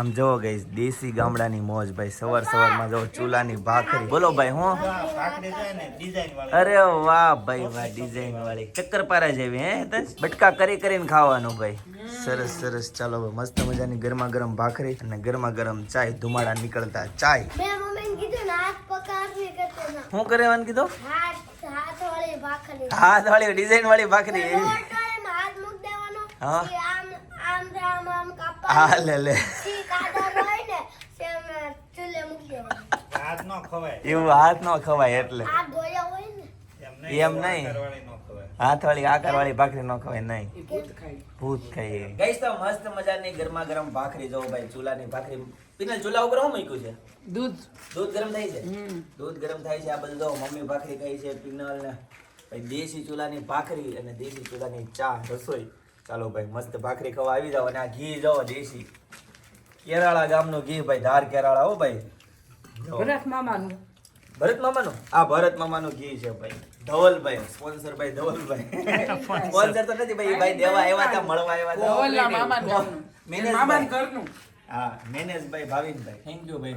આમ જોવો ગઈ દેશી ગામડાની મોજ ભાઈ. સવાર સવારમાં જો ચૂલાની ભાખરી. બોલો ભાઈ હું? અરે વાહ ભાઈ વાહ ડિઝાઇન વાળી. ચક્કરપારા જેવી હે? બટકા કરી કરીને ખાવાનું ભાઈ. સરસ સરસ. ચાલો ભાઈ મસ્ત મજાની ગરમા ગરમ ભાખરી અને ગરમા ગરમ ચાય ધુમાડા નીકળતા. ચાય. શું કરેવાનું કીધું હાથ વાળી ડિઝાઇન વાળી ભાખરી. હા. હા લે લે પછી કાદર હોય ને તેમ ચૂલે મૂકી દેવાનું હાથ ન ખવાય. એવું હાથ ન ખવાય એટલે. એમ એમ નહીં. હાથ વાળી આકાર વાળી ભાખરી ન ખવાય નહીં. ભૂત ખાઈ ગઈ તો મસ્ત મજાની ગરમા ગરમ ભાખરી જો ભાઈ ચૂલાની ભાખરી. પીનલ ચૂલા ઉપર શું મૂક્યું છે? દૂધ. દૂધ ગરમ થાય છે? દૂધ ગરમ થાય છે આ બધું જો મમ્મી ભાખરી ખાઈ છે પિનલ ને. ભાઈ દેશી ચૂલાની ભાખરી અને દેશી ચૂલાની ચા રસોઈ. ચાલો ભાઈ મસ્ત ભાખરી ખવા આવી જાવ અને આ ઘી જો દેશી. કેરાળા ગામનું ઘી ભાઈ ધાર કેરાળા હો ભાઈ. ભરત મામાનું. ભરત મામાનું? આ ભરત મામાનું ઘી છે ભાઈ. ધવલભાઈ સ્પોન્સર ભાઈ ધવલભાઈ. સ્પોન્સર. તો નથી ભાઈ ભાઈ દેવા આવ્યા હતા મળવા આવ્યા હતા. ઓલા મામાનું. મામાન ઘરનું. હા મેનેજભાઈ ભાવિનભાઈ. થેન્ક યુ ભાઈ.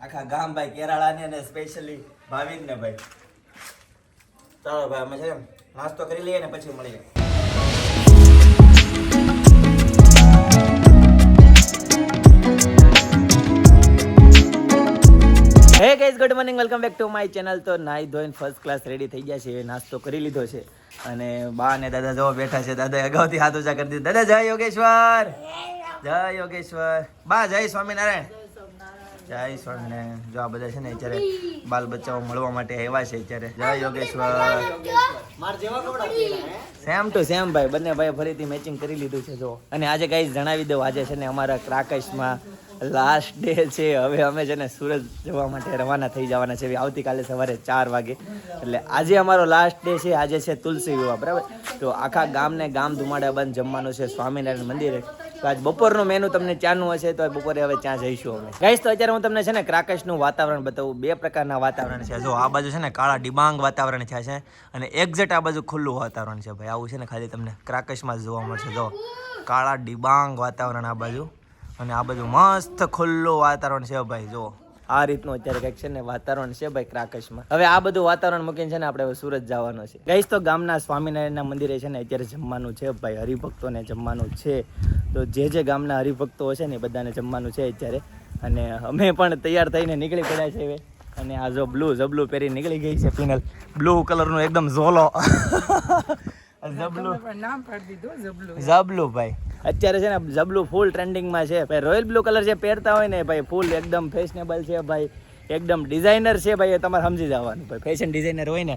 આખા ગામ ભાઈ કેરાળાને અને સ્પેશિયલી ભાવિનને ભાઈ. ચાલો ભાઈ અમે છે નાસ્તો કરી લઈએ ને પછી મળીએ. Hey guys good morning welcome back to my channel તો નાઈ ધોઈને ફર્સ્ટ ક્લાસ રેડી થઈ ગયા છે. નાસ્તો કરી લીધો છે. અને બા અને દાદા જો બેઠા છે. દાદા અગાઉથી હાથ ઊંચા કરી દીધા. દાદા જય યોગેશ્વર. જય યોગેશ્વર. બા જય સ્વામિનારાયણ. જય સ્વામિનારાયણ. જો આ બધા છે ને અત્યારે બાલ બચ્ચાઓ મળવા માટે આવ્યા છે અત્યારે. જય યોગેશ્વર. સેમ ટુ સેમ ભાઈ. બંને ભાઈ ફરીથી મેચિંગ કરી લીધું છે જો. અને આજે કઈ જણાવી દઉં આજે છે ને અમારા ક્રાકશમાં લાસ્ટ ડે છે. હવે અમે છે ને સુરત જવા માટે રવાના થઈ જવાના છે. આવતીકાલે સવારે ચાર વાગે. એટલે આજે અમારો લાસ્ટ ડે છે. આજે છે તુલસી વિવાહ. બરાબર? તો આખા ગામને ગામ ધુમાડા બંધ જમવાનું છે. સ્વામિનારાયણ મંદિરે તો આજ બપોરનું મેનુ તમને ચાનું હશે તો બપોરે હવે ત્યાં જઈશું અમે. ગાઈશ તો અત્યારે હું તમને છે ને ક્રાકશનું વાતાવરણ બતાવું. બે પ્રકારના વાતાવરણ છે. જો આ બાજુ છે ને કાળા ડિબાંગ વાતાવરણ છે છે. અને એક્ઝેક્ટ આ બાજુ ખુલ્લું વાતાવરણ છે. ભાઈ, આવું છે ને ખાલી તમને ક્રાકશમાં જોવા મળશે. જો કાળા ડિબાંગ વાતાવરણ આ બાજુ. અને આ બધું મસ્ત ખુલ્લું વાતાવરણ છે ભાઈ જો આ રીતનું અત્યારે કંઈક છે ને વાતાવરણ છે ભાઈ ક્રાકશમાં. હવે આ બધું વાતાવરણ મૂકીને છે ને આપણે સુરત જવાનું છે. ગઈશ તો ગામના સ્વામિનારાયણના મંદિરે છે ને અત્યારે જમવાનું છે ભાઈ હરિભક્તોને જમવાનું છે. તો જે જે ગામના હરિભક્તો છે ને એ બધાને જમવાનું છે અત્યારે. અને અમે પણ તૈયાર થઈને નીકળી પડ્યા છે હવે. અને આ જો બ્લુ જબલું પહેરી નીકળી ગઈ છે ફિનલ બ્લુ કલરનું એકદમ ઝોલો. જબલું નામ પાડી દીધું જબલું જબલું ભાઈ. અત્યારે છે ને જબલું ફૂલ ટ્રેન્ડિંગમાં છે. ભાઈ રોયલ બ્લુ કલર જે પહેરતા હોય ને ભાઈ ફૂલ એકદમ ફેશનેબલ છે ભાઈ. એકદમ ડિઝાઇનર છે ભાઈ એ તમારે સમજી જવાનું. ભાઈ ફેશન ડિઝાઇનર હોય ને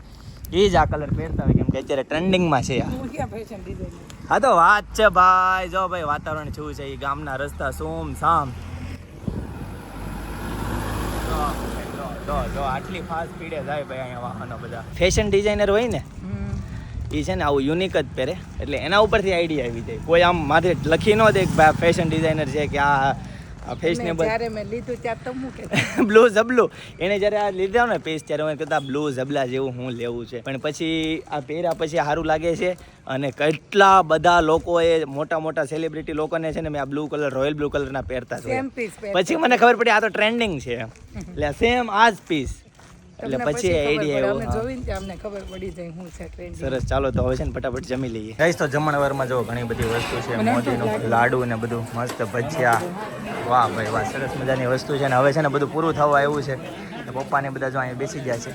એ જ આ કલર પહેરતા હોય. કેમ કે અત્યારે ટ્રેન્ડિંગમાં છે આ. ફેશન ડિઝાઇન હા તો વાત છે ભાઈ. જો ભાઈ વાતાવરણ શું છે? એ ગામના રસ્તા સોમ સામ. આટલી ફાસ્ટ સ્પીડે જાય ભાઈ અહીંયા વાહનો બધા. ફેશન ડિઝાઇનર હોય ને એ છે ને આવું યુનિક જ પહેરે. એટલે એના ઉપરથી આઈડિયા આવી જાય. કોઈ આમ માથે લખી ન દે કે ફેશન ડિઝાઇનર છે કે આ ફેશનેબલ જ્યારે મેં લીધું ત્યારે તો હું કે બ્લુ ઝબલું. એને જ્યારે આ લીધા ને પીસ ત્યારે મેં કહેતા બ્લુ ઝબલા જેવું હું લેવું છે. પણ પછી આ પહેર્યા પછી સારું લાગે છે. અને કેટલા બધા લોકોએ મોટા મોટા સેલિબ્રિટી લોકોને છે ને મેં આ બ્લુ કલર રોયલ બ્લુ કલરના પહેરતા. પછી મને ખબર પડી આ તો ટ્રેન્ડિંગ છે. એટલે સેમ આ જ પીસ એટલે પછી આઈડિયા અમે જોઈને ત્યાં અમને ખબર પડી જાય હું છે ટ્રેન્ડ સરસ ચાલો તો હવે છે ને ફટાફટ જમી લઈએ. ગાઈસ તો જમણવારમાં જો ઘણી બધી વસ્તુ છે મોતીનું લાડુ ને બધું મસ્ત ભજીયા. વાહ ભાઈ વાહ સરસ મજાની વસ્તુ છે ને હવે છે ને બધું પૂરું થવા આવ્યું છે. ને પપ્પાને બધા જો અહીંયા બેસી ગયા છે.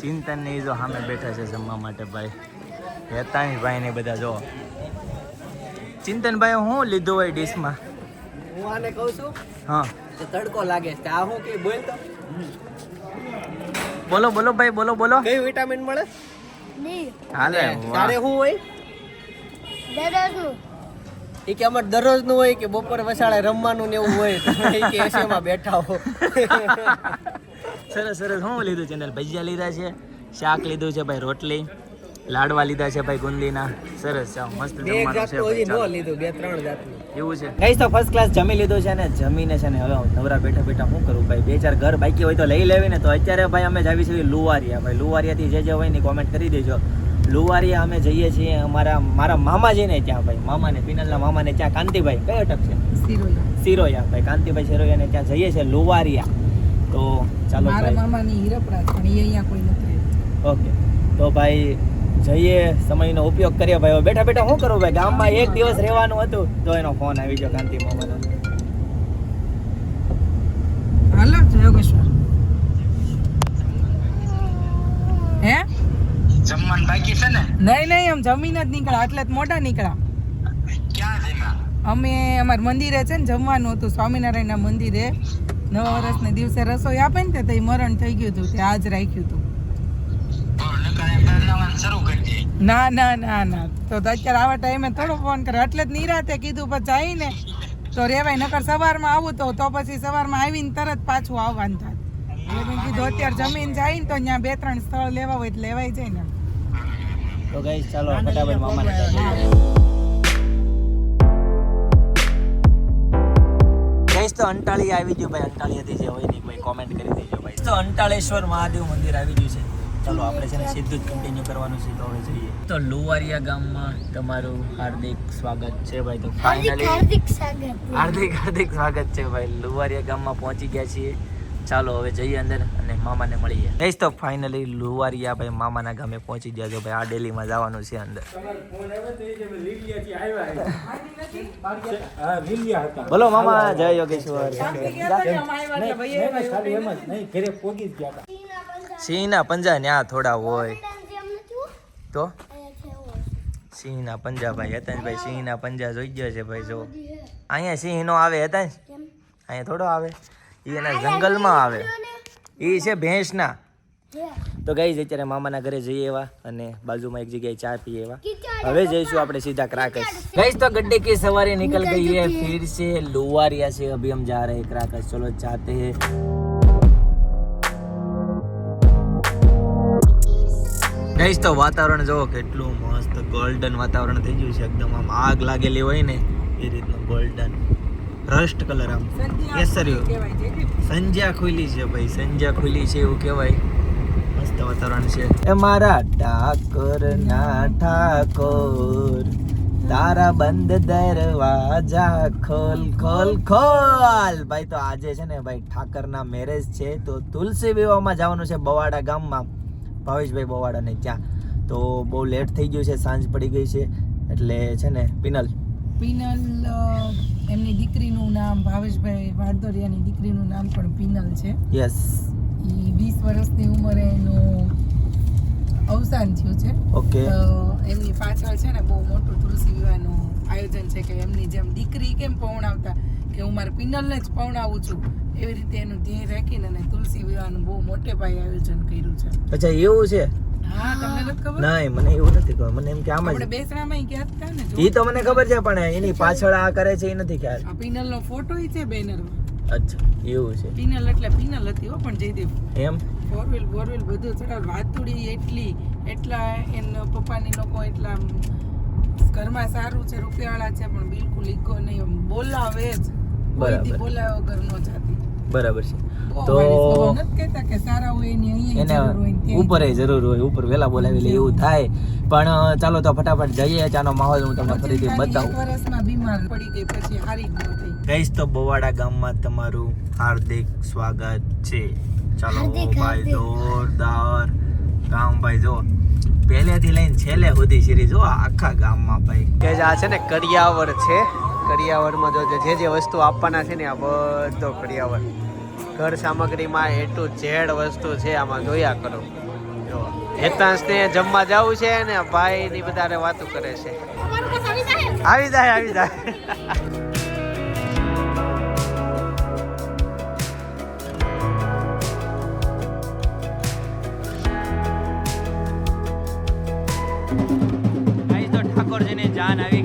ચિંતન ને જો સામે બેઠા છે જમવા માટે ભાઈ. હેતાની ભાઈ ને બધા જો. ચિંતનભાઈ હું લીધું હોય ડીશમાં? હું આને કહું છું? હા. તડકો લાગે છે. આ હું કે બોલ તો. બોલો બોલો ભાઈ બોલો બોલો. કયું વિટામિન મળે? ડી હાલે તારે શું હોય? દરરોજનું. એ કે અમારે દરરોજનું હોય કે બપોર વસાળે રમવાનું ને એવું હોય એ કે AC માં બેઠા હો. સરસ સરસ. હું લીધું છે અંદર ભજીયા લીધા છે શાક લીધું છે ભાઈ રોટલી. લાડવા લીધા છે ભાઈ ગુંદીના. સરસ છે મસ્ત જમવાનું છે હજી ચાલો. લીધું બે ત્રણ જાતનું. એવું છે. ગઈસ તો ફર્સ્ટ ક્લાસ જમી લીધું છે ને જમીને છે ને હવે નવરા બેઠા બેઠા શું કરું ભાઈ? બે ચાર ઘર બાકી હોય તો લઈ લેવી ને તો અત્યારે ભાઈ અમે જાવી છીએ લુવારિયા. ભાઈ લુવારિયાથી જે જે હોય ને કોમેન્ટ કરી દેજો. લુવારિયા અમે જઈએ છીએ અમારા મારા મામાજીને ત્યાં ભાઈ મામાને પિનલના મામાને ત્યાં. કાંતિભાઈ કયો અટક છે? સિરોયા ભાઈ કાંતિભાઈ સિરોયાને ત્યાં જઈએ છીએ લુવારિયા. તો ચાલો મારા ભાઈ. મામાની હીરપડા પણ એ અહીંયા કોઈ નથી. ઓકે તો ભાઈ જઈએ સમયનો ઉપયોગ કરીએ. ભાઈ હવે બેઠા બેઠા શું કરું ભાઈ? ગામમાં એક દિવસ રહેવાનું હતું તો એનો ફોન આવી ગયો કાંતિ મામાનો. હાલો જય યોગેશ્વર હે? જમવાનું બાકી છે ને? નહીં નહીં આમ જમીન જ નીકળ્યા એટલે જ મોટા નીકળ્યા ક્યાં જમ્યા અમે અમાર મંદિરે છે ને જમવાનું હતું સ્વામિનારાયણના મંદિરે. નવા વર્ષને દિવસે રસોઈ આપે ને તે મરણ થઈ ગયું હતું તે આજ રાખ્યું હતું નકારે બનાવવાનું શરૂ કરી દે ના ના ના ના. તો અત્યારે આવા ટાઈમે થોડો ફોન કરે. એટલે જ નિરાતે કીધું પછી આવીને તો રેવાય નકર સવારમાં આવું તો તો પછી સવારમાં આવીને તરત પાછું આવવાનું થાય. એટલે મેં કીધું અત્યારે જમીન જાય ને તો ત્યાં બે ત્રણ સ્થળ લેવા હોય તો લેવાય જાય ને. તો ગઈ ચાલો ફટાફટ મામાને ગઈશ તો અંટાળી આવી ગયું ભાઈ. હતી જે હોય ને ભાઈ કોમેન્ટ કરી દેજો ભાઈ. તો અંટાળેશ્વર મહાદેવ મંદિર આવી ગયું છે. ચાલો આપણે છે ને સીધું જ કન્ટિન્યુ કરવાનું છે તો હવે જઈએ. તો લુવારિયા ગામમાં તમારું હાર્દિક સ્વાગત છે ભાઈ તો ફાઇનલી હાર્દિક સ્વાગત. હાર્દિક હાર્દિક સ્વાગત છે ભાઈ. લુવારિયા ગામમાં પહોંચી ગયા છીએ. ચાલો હવે જઈએ અંદર અને મામાને મળીએ. ગઈશ તો ફાઇનલી લુવારિયા ભાઈ મામાના ગામે પહોંચી ગયા છો ભાઈ. આ ડેલીમાં જવાનું છે અંદર. બોલો મામા જય યોગેશ્વર. સિંહના પંજા ન્યા થોડા હોય. તો? સિંહના પંજા ભાઈ હેતાંશભાઈ સિંહના પંજા જોઈ ગયો છે ભાઈ જો. અહીંયા સિંહ નો? આવે હેતાંશ અહીંયા થોડો આવે. એ એના જંગલમાં આવે. એ છે ભેંસના. તો ગઈ અત્યારે મામાના ઘરે જઈએ એવા અને બાજુમાં એક જગ્યાએ ચા પીએ એવા. હવે જઈશું આપણે સીધા ક્રાકસ. ગઈ તો ગડ્ડે કે સવારે નીકળ ગઈ હે ફિર સે લુવારિયા છે. અભિયમ હમ જા રહે ક્રાકસ. ચલો ચાતે હે. ગઈશ તો વાતાવરણ જોવો કેટલું મસ્ત ગોલ્ડન વાતાવરણ થઈ ગયું છે એકદમ. આમ આગ લાગેલી હોય ને એ રીતનું ગોલ્ડન રસ્ટ કલર આમ. કેસરીઓ કહેવાય છે કે સંજ્યા ખુલી છે ભાઈ સંજ્યા ખુલી છે એવું કહેવાય મસ્ત વાતાવરણ છે. એ મારા ઠાકોર ના ઠાકોર તારા બંધ દરવાજા ખોલ ખોલ ખોલ. ભાઈ તો આજે છે ને ભાઈ ઠાકરના મેરેજ છે તો તુલસી વિવાહમાં જવાનું છે બવાડા ગામમાં. ભાવેશભાઈ બોવાડાને ત્યાં. તો બહુ લેટ થઈ ગયું છે સાંજ પડી ગઈ છે. એટલે છે ને પિનલ. પિનલ એમની દીકરીનું નામ ભાવેશભાઈ વાડદોરિયાની દીકરીનું નામ પણ પિનલ છે. યસ એ વીસ વર્ષની ઉંમરે એનું અવસાન થયું છે. ઓકે એમની પાછળ છે ને બહુ મોટું તુલસી વિવાહનું આયોજન છે કે એમની જેમ દીકરી કેમ પૌણાવતા કે હું મારા પિનલને જ પૌણાવું છું? એવી રીતે એનું ધ્યેય રાખીને અને તુલસી વિવાહનું બહુ મોટે પાયે આયોજન કર્યું છે. અચ્છા એવું છે? હા તમને ખબર? નહીં મને એવું નથી ખબર. મને એમ કે આમ જ બેસણામાં ગયા હતા ને એ તો મને ખબર છે પણ એની પાછળ આ કરે છે એ નથી ખ્યાલ. આ પિનલનો ફોટો ય છે બેનરમાં અચ્છા એવું છે. પિનલ એટલે પિનલ હતી હો પણ જયદેવ. એમ? બધું ચડાવ. વાતુડી એટલી એટલા એના પપ્પાની લોકો એટલા ઘરમાં સારું છે રૂપિયાવાળા છે પણ બિલકુલ ઈગો નહીં. બોલાવે જ. બરાબર. બોલાવ્યા ઘરનો જાતિ. બરાબર છે. તો વાળી સ્વભાવ નથી કહેતા કે સારા હોય એની ઉપર જરૂર હોય. ઉપર વેલા બોલાવી લે એવું થાય. પણ ચાલો તો ફટાફટ જઈએ ચાનો માહોલ હું તમને ફરીથી બતાવું. વર્ષમાં બીમાર પડી ગઈ પછી હારી જ ન થઈ. ગઈશ તો બવાડા ગામમાં તમારું હાર્દિક સ્વાગત છે. ચાલો ભાઈ જોરદાર. ગામ ભાઈ જો. પહેલેથી લઈને છેલ્લે સુધી સિરીઝ જો આખા ગામમાં ભાઈ. કે આ છે ને કરિયાવર છે. કરિયાવરમાં જો જે જે વસ્તુ આપવાના છે ને આ બધો કરિયાવર. ઘર સામગ્રીમાં એ ટુ ઝેડ વસ્તુ છે આમાં જોયા કરો. જો હેતાંશને જમવા જવું છે ને ભાઈની બધાને વાતો કરે છે. આવી જાય આવી જાય ઠાકોરજીની જાન આવી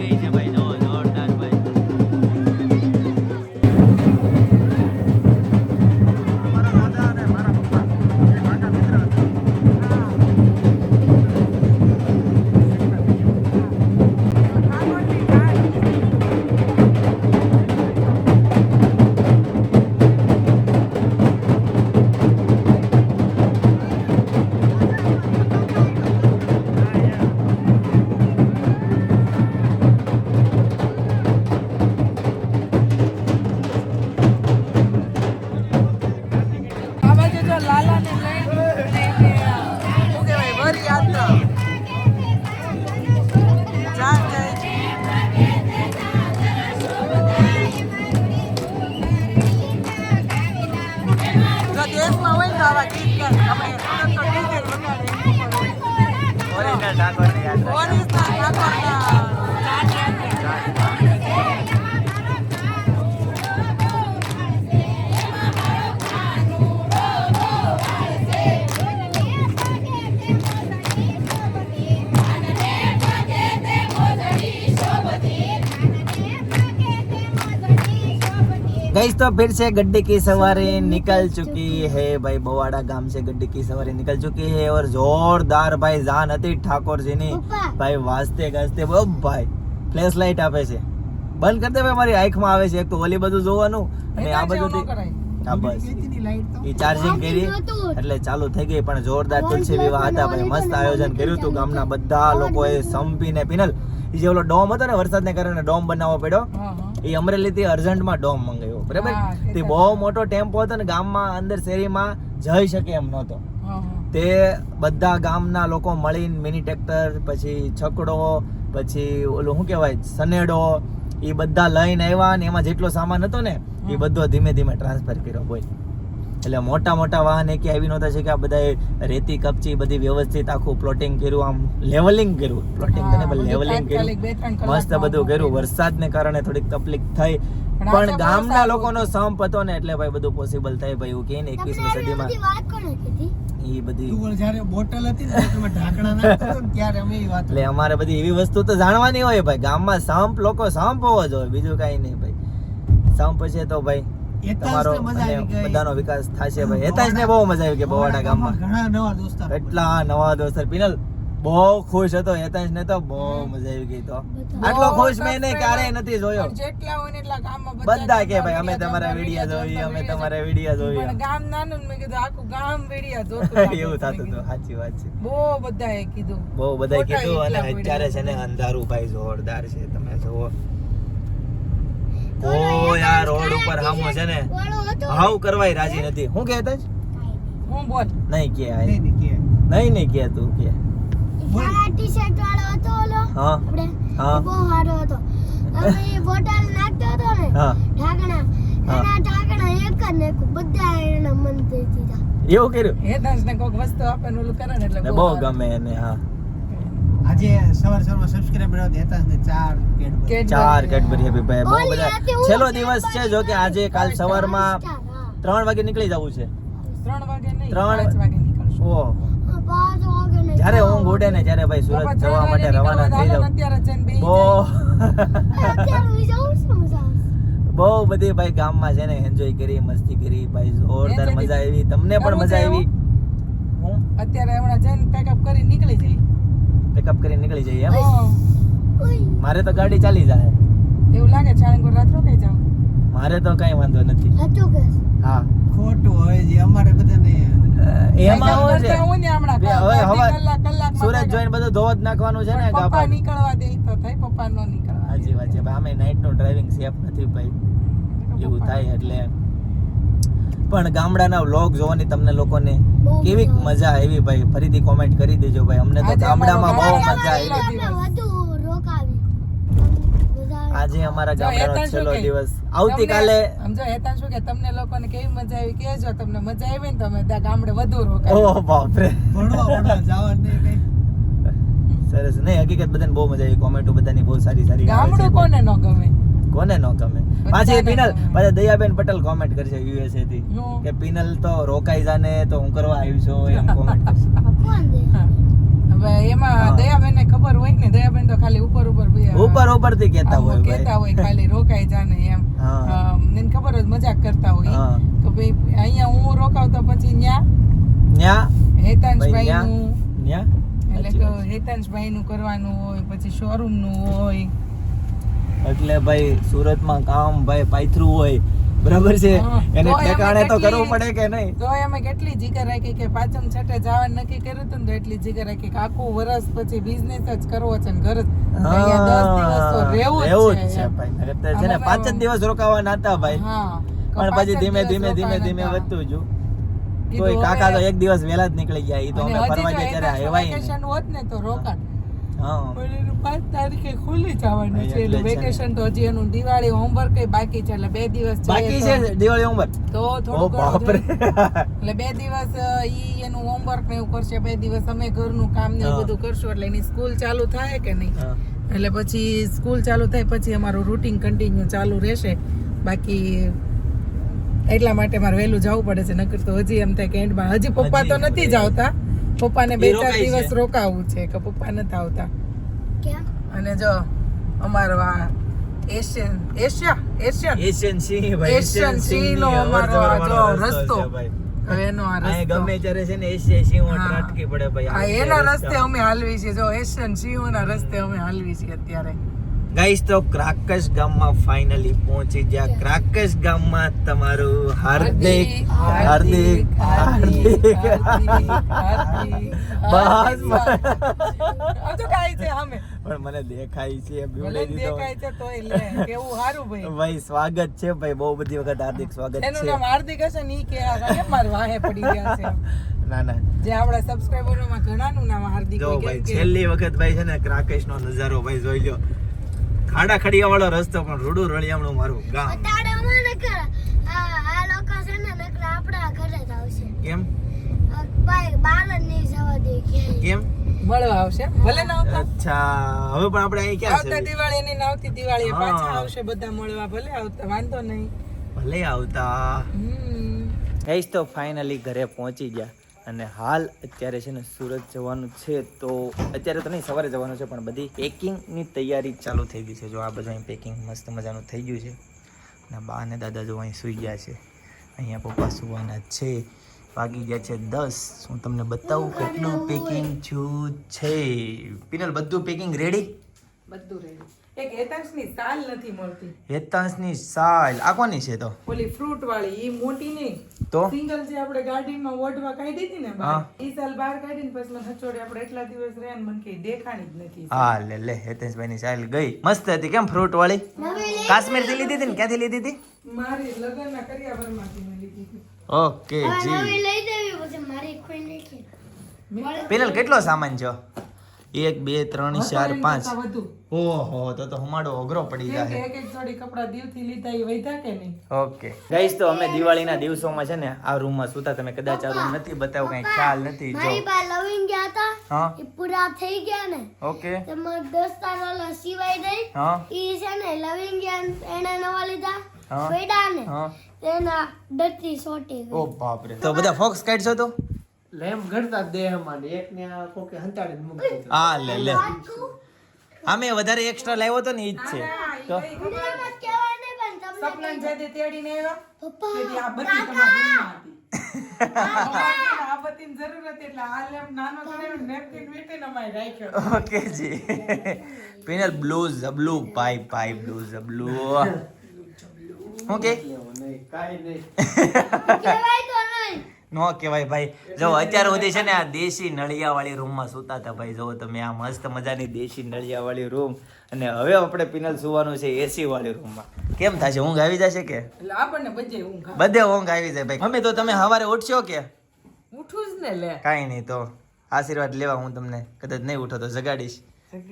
गईस तो फिर से गड्ढे की सवारी निकल चुकी है भाई बवाड़ा गांव से गड्ढे की सवारी निकल चुकी है और जोरदार भाई जान હતી ઠાકોરજીની પપ્પા. ભાઈ વાજતે ગાજતે બહુ ભાઈ ફ્લેશ લાઇટ આપે છે બંધ કરી દે ભાઈ મારી આંખમાં આવે છે એક તો ઓલી બધું જોવાનું અને આ એના જેવું બધું ન કરાય. હા બસ એ ચાર્જિંગ કરી એટલે ચાલુ થઈ ગઈ પણ જોરદાર તુલસી વિવાહ હતા ભાઈ મસ્ત આયોજન કર્યું હતું ગામના બધા લોકોએ સંપીને પિનલ જે ઓલો ડોમ હતો ને વરસાદને કારણે ડોમ બનાવવો પડ્યો. એ અમરેલી અમરેલીથી અર્જન્ટમાં ડોમ મંગાવ્યો. બરાબર? તે બહુ મોટો ટેમ્પો હતો ને ગામમાં અંદર શેરીમાં જઈ શકે એમ નહોતો. તે બધા ગામના લોકો મળીને મિની ટ્રેક્ટર પછી છકડો પછી ઓલું શું કહેવાય સનેડો એ બધા લઈને આવ્યા ને એમાં જેટલો સામાન હતો ને એ બધો ધીમે ધીમે ટ્રાન્સફર કર્યો બોલ. એટલે મોટા મોટા વાહન એકે આવી નહોતા છે કે આ બધાએ રેતી કપચી બધી વ્યવસ્થિત આખું પ્લોટિંગ કર્યું. આમ લેવલિંગ કર્યું. પ્લોટિંગ કરીને લેવલિંગ કર્યું. મસ્ત બધું કર્યું. વરસાદને કારણે થોડીક તકલીફ થઈ. પણ ગામના લોકોનો સંપ હતો ને એટલે ભાઈ બધું પોસિબલ થાય. ભાઈ એવું કે ને એકવીસમી સદીમાં. એ બધી બોટલ હતી ને તમે ઢાંકણા નાખતો હતો ને ત્યારે અમે એ વાત એટલે અમારે બધી એવી વસ્તુ તો જાણવાની હોય ભાઈ. ગામમાં સંપ લોકો સંપ હોવો જોઈએ. બીજું કાંઈ નહીં ભાઈ. સંપ છે તો ભાઈ તમારો ગઈ. બધાનો વિકાસ થશે ભાઈ હેતાંશ ને બહુ મજા આવી કે બવાડા ગામમાં. ઘણા નવા દોસ્તાર એટલા નવા દોસ્તાર. પિનલ બહુ ખુશ હતો હેતાંશ ને તો. બહુ મજા આવી ગઈ તો. આટલો ખુશ મેં એને ક્યારેય નથી જોયો. જેટલા હોય એટલા ગામમાં બધા કે ભાઈ અમે તમારા વિડિયા જોઈએ અમે તમારા વિડિયા પણ જોઈએ ગામ નાનું મેં કીધું આખું ગામ વિડિયા જોતું એવું થતું હતું સાચી વાત છે. બહુ બધાએ કીધું. બહુ બધાએ કીધું અને અત્યારે છે ને અંધારું ભાઈ જોરદાર છે. તમે જુઓ. કોઈ આ રોડ ઉપર હામો છે ને. હાવ કરવાય રાજી નથી. હું કહેતા? હું બોલ. નહીં કે આ. નહીં, નહીં, કે. નહીં નહીં કે તું કે. કાળા ટી-શર્ટ વાળો હતો ઓલો. હા. હા. બહુ સારો હતો. અમે બોટલ નાખતો હતો ને હા. ઢાંકણા. હા. એના ઢાંકણા એક જ ને બધા એના મન થઈ દીધા. એવું કર્યું? હેતાંશ ને કોક વસ્તુ આપે ને ઓલું કરે ને એટલે બહુ ગમે એને હા. આજે સવાર સવારમાં સબસ્ક્રાઇબર દેતા ને ચાર. Cadbury. ચાર કેડબરી હેપી ભાઈ બહુ બધા. છેલ્લો દિવસ છે જો કે આજે કાલ સવારમાં ત્રણ વાગે નીકળી જવું છે. ત્રણ વાગે નહીં ત્રણ- વાગે નીકળશું. નહીં. જ્યારે ઊંઘ ઉડે ને ત્યારે ભાઈ સુરત જવા માટે રવાના થઈ બહુ જાઉં આવશે. બહુ બધી ભાઈ ગામમાં છે ને એન્જોય કરી મસ્તી કરી ભાઈ જોરદાર મજા આવી. તમને પણ મજા આવી? હું? અત્યારે હમણાં જઈને પેકઅપ કરી નીકળી જઈ પેકઅપ કરીને નીકળી જઈએ એમ. મારે તો ગાડી ચાલી જાય. એવું લાગે છાણીગોર રાત રોકાઈ જાવ મારે તો કઈ વાંધો નથી. સાચું કે? હા. ખોટું હોય જે અમારે બધાને. એમાં શું છે. હું ને હમણાં હવે હવે કલાક જોઈને બધું ધોધ નાખવાનું છે ને પપ્પા નીકળવા દે તો થાય પપ્પા નો નીકળવા દે. વાત છે અમે નાઇટનું ડ્રાઇવિંગ સેફ નથી ભાઈ. એવું થાય એટલે પણ ગામડાના વ્લોગ જોવાની તમને લોકોને કેવી મજા આવી. ભાઈ? ફરીથી કોમેન્ટ કરી દેજો ભાઈ. અમને તો આજે ગામડામાં બહુ મજા આવી આજે અમારા ગામડાનો છેલ્લો દિવસ. આવતીકાલે સમજો હેતાન શું કે? તમને લોકોને કેવી મજા આવી? કેજો તમને મજા આવી ને તમે ત્યાં ગામડે વધુ રોકાય ઓ બાપ રે ભણવા ભણવા જવાનું નહીં સરસ. નહીં હકીકત બધાને બહુ મજા આવી. કોમેન્ટો બધાની બહુ સારી સારી ગામડું કોને ન ગમે? કોને ન ગમે? પાછી પિનલ પાછા દયાબેન પટેલ કોમેન્ટ કરશે યુએસએ થી કે પિનલ તો રોકાઈ જાને તો હું કરવા આવી છું એમ કોમેન્ટ કરશે. હવે એમાં ખબર હોય ને દયાબેન તો ખાલી ઉપર ઉપર ઉપર ઉપરથી કેતા હોય કહેતા હોય ખાલી રોકાઈ જાને એમ. એને ખબર જ મજાક કરતા હોય. તો ભાઈ અહીંયા હું રોકાવતો પછી ન્યા? ન્યા? હેતાંશભાઈ નું ન્યા? એટલે. હેતાંશભાઈ નું કરવાનું હોય પછી શોરૂમનું હોય. એટલે ભાઈ સુરતમાં કામ ભાઈ પાથરું હોય બરાબર છે? એને ઠેકાણે તો કરવું પડે કે નહીં? તો અમે કેટલી જીગર રાખી કે પાંચમ છઠે જવાનું નક્કી કર્યું હતું તો એટલી જીગર રાખી કે આખું વર્ષ પછી બિઝનેસ જ કરવો છે ને ઘર રહેવું જ છે ભાઈ. છે ને પાંચ જ દિવસ રોકાવાના હતા ભાઈ. પણ પછી ધીમે ધીમે ધીમે ધીમે વધતું જ. કોઈ કાકા તો એક દિવસ વહેલા જ નીકળી ગયા. એ તો અમે ફરવા ગયા ત્યારે આવ્યા. હોત ને તો રોકાત. હા પણ એનું પાંચ તારીખે ખુલ્લી જવાનું છે એટલે. વેકેશન તો હજી એનું દિવાળી હોમવર્ક બાકી છે એટલે બે દિવસ બાકી છે દિવાળી હોમવર્ક તો થોડું બાપરે. એટલે બે દિવસ ઈ એનું હોમવર્ક ને એવું કરશે બે દિવસ અમે ઘરનું કામ ને બધું કરશું એટલે એની સ્કૂલ ચાલુ થાય કે નહીં? એટલે પછી સ્કૂલ ચાલુ થાય પછી અમારું રૂટિન કન્ટિન્યુ ચાલુ રહેશે. બાકી એટલા માટે મારે વહેલું જવું પડે છે નકર તો હજી એમ થાય કે એન્ડમાં હજી પપ્પા તો નથી જ આવતા. પપ્પાને બે ચાર દિવસ રોકાવું છે કે પપ્પા નથી આવતા. અને જો અમારો આ એશિયન એશિયા એશિયન. એશિયન સિંહ ભાઈ એશિયન સિંહનો અમારો આ જો રસ્તો એનો આ રસ્તો. ગમે ત્યારે છે ને એશિયન સિંહ અટકી પડે ભાઈ. આ એના રસ્તે અમે હાલવી છીએ. જો એશિયન સિંહોના રસ્તે અમે હાલવી છીએ અત્યારે. ગાઈસ તો ક્રાકસ ગામમાં ફાઇનલી પહોંચી ગયા. ક્રાકસ ગામમાં તમારું હાર્દિક હાર્દિક હાર્દિક છે પણ મને દેખાય છે છે ભાઈ. ભાઈ સ્વાગત છે ભાઈ બહુ બધી વખત હાર્દિક સ્વાગત એનું નામ હાર્દિક હશે ને કે મારે વાહે પડી ગયા છે. ના ના. જે આપણા સબસ્ક્રાઇબરોમાં ઘણાનું નામ હાર્દિક જો ભાઈ છેલ્લી વખત ભાઈ છે ને ક્રાકેશ નો નજારો ભાઈ જોઈ લો ખાડા ખડિયા વાળો રસ્તો પણ રૂડું રળિયામણું મારું ગામ. કેમ? મળવા આવશે? ભલે ના આવતા. અચ્છા હવે પણ આપણે અહીં ક્યાં આવતા દિવાળી ની આવતી દિવાળી પાછા આવશે બધા મળવા. ભલે આવતા વાંધો નહીં. ભલે આવતા. હમ. તો ફાઇનલી ઘરે પહોંચી ગયા. અને હાલ અત્યારે છે ને સુરત જવાનું છે તો અત્યારે તો નહીં, સવારે જવાનું છે, પણ બધી પેકિંગની તૈયારી ચાલુ થઈ ગઈ છે. જો આ બધું અહીં પેકિંગ મસ્ત મજાનું થઈ ગયું છે. અને બા અને દાદા જો અહીં સૂઈ ગયા છે. અહીંયા પપ્પા સુવાના છે. વાગી ગયા છે દસ. હું તમને બતાવું કેટલું પેકિંગ છું છે. પિનલ, બધું પેકિંગ રેડી બધું રેડી એક હેતાંશની સાલ નથી મળતી. હેતાંશની સાલ. આ કોની છે તો? ઓલી ફ્રૂટ વાળી ઈ મોટી નહીં તો? સિંગલ જે આપણે ગાર્ડનમાં વોડવા કાઢી હતી ને હા. ઈ સાલ બહાર કાઢીને પછી હચોડે આપણે એટલા દિવસ રહ્યા ને મને કઈ દેખાણી જ નથી. હા લે લે હેતેશભાઈ ની સાલ ગઈ. મસ્ત હતી કેમ ફ્રૂટ વાળી? કાશ્મીરથી લીધી હતી ને? ક્યાંથી લીધી હતી? મારી લગ્નના કરિયાવરમાંથી મેં લીધી હતી. ઓકે જી. લઈ દેવી પછી મારી કોઈ નહીં પેલા કેટલો સામાન છે? એક બે ત્રણ ચાર પાંચ. ઓહો તો તો હમાડો અઘરો પડી જાય એક એક જોડી કપડા દીવથી લીધા એ વૈધા કે નહીં? ઓકે. ગાઈસ તો અમે દિવાળીના દિવસોમાં છે ને આ રૂમમાં સુતા તમે કદાચ આ રૂમ નથી બતાવ કઈ ખ્યાલ નથી જો. મારી બા લવિંગ ગયા હતા હા. એ પૂરા થઈ ગયા ને. ઓકે. તમે દસ્તાર દોસ્તાર સિવાય દઈ હા. ઈ છે ને લવિંગ ગયા એને નવા લીધા. હા. પડ્યા ને. હા. તેના ડરથી સોટી ઓ બાપ બાપરે. તો બધા ફોક્સ કાઢશો તો? લેમ ઘડતા દેહમાં ને એક ને આ કોકે હંતાડી મૂકી દીધું. હા લે લે. આમે વધારે એક્સ્ટ્રા લાવ્યો તો ને ઈ જ છે. તો. વિડીયોમાં જે સપનાને તેડીને આવ્યા પપ્પા તેથી આ બધી તમારી હતી. ઓકે નો કહેવાય ભાઈ. જો અત્યાર સુધી છે ને આ દેશી નળિયાવાળી રૂમમાં સૂતા હતા ભાઈ. જો તમે આ મસ્ત મજાની દેશી નળિયાવાળી રૂમ અને હવે આપણે પિનલ સુવાનું છે એસી વાળી રૂમમાં કેમ થશે? ઊંઘ આવી જશે કે? આપણને બધે ઊંઘ બધે ઊંઘ આવી જાય ભાઈ. મમ્મી તો તમે સવારે ઉઠશો કે? ઉઠું જ ને લે. કાંઈ નહીં તો. આશીર્વાદ લેવા હું તમને કદાચ નહીં ઉઠો તો જગાડીશ.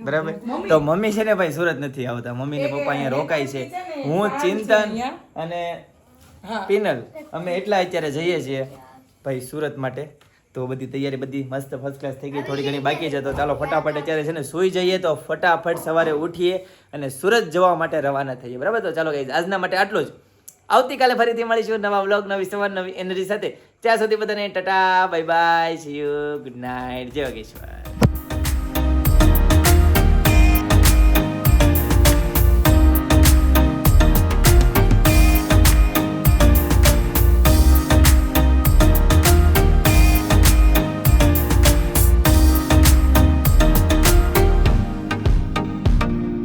બરાબર? તો મમ્મી છે ને ભાઈ સુરત નથી આવતા. મમ્મી ને પપ્પા અહીંયા રોકાય છે. હું ચિંતન અને પિનલ. અમે એટલા અત્યારે જઈએ છીએ. ભાઈ સુરત માટે. તો બધી તૈયારી બધી મસ્ત ફર્સ્ટ ક્લાસ થઈ ગઈ થોડી ઘણી બાકી છે. તો ચાલો ફટાફટ અત્યારે છે ને સુઈ જઈએ તો ફટાફટ સવારે ઉઠીએ અને સુરત જવા માટે રવાના થઈએ. બરાબર? તો ચાલો guys, આજના માટે આટલું જ. આવતીકાલે ફરીથી મળીશું નવા વ્લોગ નવી સવાર નવી એનર્જી સાથે. ત્યાં સુધી બધાને tata bye bye see you good night જય યોગેશ્વર